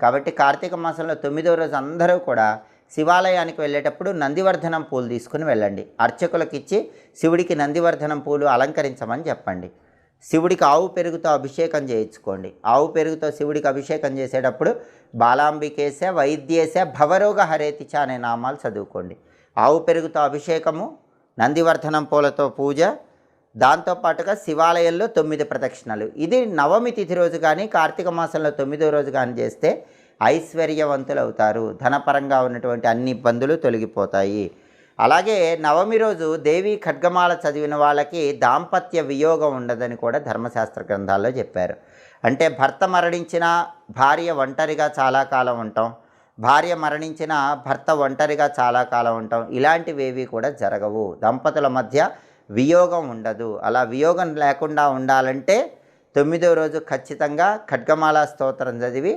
కాబట్టి కార్తీక మాసంలో తొమ్మిదో రోజు అందరూ కూడా శివాలయానికి వెళ్ళేటప్పుడు నందివర్ధనం పూలు తీసుకుని వెళ్ళండి. అర్చకులకు ఇచ్చి శివుడికి నందివర్ధనం పూలు అలంకరించమని చెప్పండి. శివుడికి ఆవు పెరుగుతో అభిషేకం చేయించుకోండి. ఆవు పెరుగుతో శివుడికి అభిషేకం చేసేటప్పుడు బాలాంబికేశ వైద్యేశ భవరోగ హరేతిచ అనే నామాలు చదువుకోండి. ఆవు పెరుగుతో అభిషేకము నందివర్ధనం పూలతో పూజ దాంతోపాటుగా శివాలయంలో తొమ్మిది ప్రదక్షిణలు. ఇది నవమి తిథి రోజు కానీ కార్తీక మాసంలో తొమ్మిదో రోజు కానీ చేస్తే ఐశ్వర్యవంతులు అవుతారు ధనపరంగా ఉన్నటువంటి అన్ని ఇబ్బందులు తొలగిపోతాయి. అలాగే నవమి రోజు దేవి ఖడ్గమాల చదివిన వాళ్ళకి దాంపత్య వియోగం ఉండదని కూడా ధర్మశాస్త్ర గ్రంథాల్లో చెప్పారు. అంటే భర్త మరణించిన భార్య ఒంటరిగా చాలా కాలం ఉంటాం. భార్య మరణించిన భర్త ఒంటరిగా చాలా కాలం ఉంటాం. ఇలాంటివేవి కూడా జరగవు. దంపతుల మధ్య వియోగం ఉండదు. అలా వియోగం లేకుండా ఉండాలంటే తొమ్మిదో రోజు ఖచ్చితంగా ఖడ్గమాల స్తోత్రం చదివి